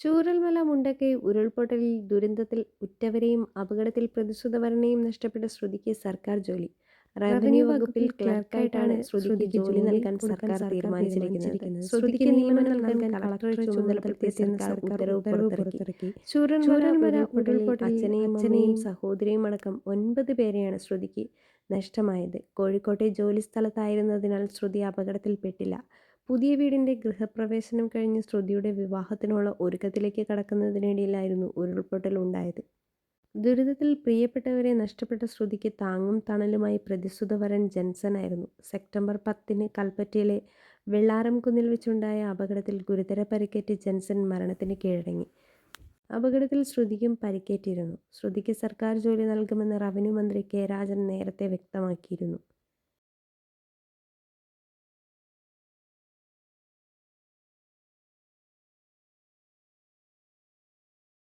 ചൂരൽമല മുണ്ടക്കൈ ഉരുൾപൊട്ടലിൽ ദുരന്തത്തിൽ ഉറ്റവരെയും അപകടത്തിൽ പ്രതിസുതവരനെയും നഷ്ടപ്പെട്ട ശ്രുതിക്ക് സർക്കാർ ജോലി. റവന്യൂ വകുപ്പിൽ ക്ലർക്കായിട്ടാണ് ശ്രുതിക്ക് ജോലി നൽകാൻ സർക്കാർ തീരുമാനിച്ചിരിക്കുന്നത്. ശ്രുതിക്ക് നിയമനം നൽകാൻ കളക്ടറെ ചുമതലപ്പെടുത്തിയ സർക്കാർ ഉത്തരവ് പുറത്തിറക്കി. ചൂരൽമല ഉരുൾപൊട്ടലിൽ അച്ഛനെയും അച്ഛനെയും സഹോദരിയും അടക്കം ഒൻപത് പേരെയാണ് ശ്രുതിക്ക് നഷ്ടമായത്. കോഴിക്കോട്ടെ ജോലി സ്ഥലത്തായിരുന്നതിനാൽ ശ്രുതി അപകടത്തിൽപ്പെട്ടില്ല. പുതിയ വീടിന്റെ ഗൃഹപ്രവേശനം കഴിഞ്ഞ് ശ്രുതിയുടെ വിവാഹത്തിനുള്ള ഒരുക്കത്തിലേക്ക് കടക്കുന്നതിനിടയിലായിരുന്നു ഉരുൾപൊട്ടൽ ഉണ്ടായത്. ദുരിതത്തിൽ പ്രിയപ്പെട്ടവരെ നഷ്ടപ്പെട്ട ശ്രുതിക്ക് താങ്ങും തണലുമായി പ്രതിസുതവരൻ ജൻസൺ ആയിരുന്നു. സെപ്റ്റംബർ പത്തിന് കൽപ്പറ്റയിലെ വെള്ളാരം കുന്നിൽ വെച്ചുണ്ടായ അപകടത്തിൽ ഗുരുതര പരിക്കേറ്റ് ജൻസൺ മരണത്തിന് കീഴടങ്ങി. അപകടത്തിൽ ശ്രുതിക്കും പരിക്കേറ്റിരുന്നു. ശ്രുതിക്ക് സർക്കാർ ജോലി നൽകുമെന്ന് റവന്യൂ മന്ത്രി കെ രാജൻ നേരത്തെ വ്യക്തമാക്കിയിരുന്നു.